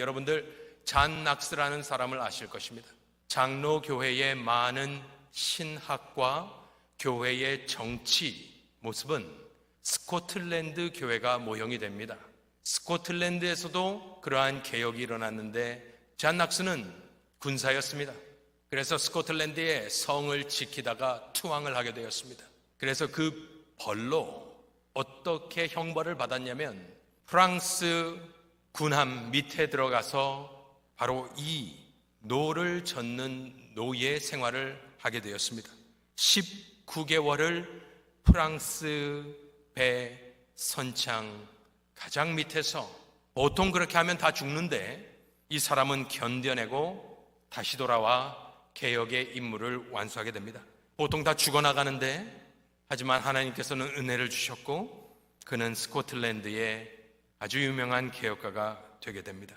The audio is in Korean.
여러분들 잔 낙스라는 사람을 아실 것입니다. 장로 교회의 많은 신학과 교회의 정치 모습은 스코틀랜드 교회가 모형이 됩니다. 스코틀랜드에서도 그러한 개혁이 일어났는데 잔 낙스는 군사였습니다. 그래서 스코틀랜드의 성을 지키다가 투항을 하게 되었습니다. 그래서 그 벌로 어떻게 형벌을 받았냐면 프랑스 군함 밑에 들어가서 바로 이 노를 젓는 노예 생활을 하게 되었습니다. 19개월을 프랑스 배 선창 가장 밑에서 보통 그렇게 하면 다 죽는데 이 사람은 견뎌내고 다시 돌아와 개혁의 임무를 완수하게 됩니다. 보통 다 죽어나가는데 하지만 하나님께서는 은혜를 주셨고 그는 스코틀랜드의 아주 유명한 개혁가가 되게 됩니다.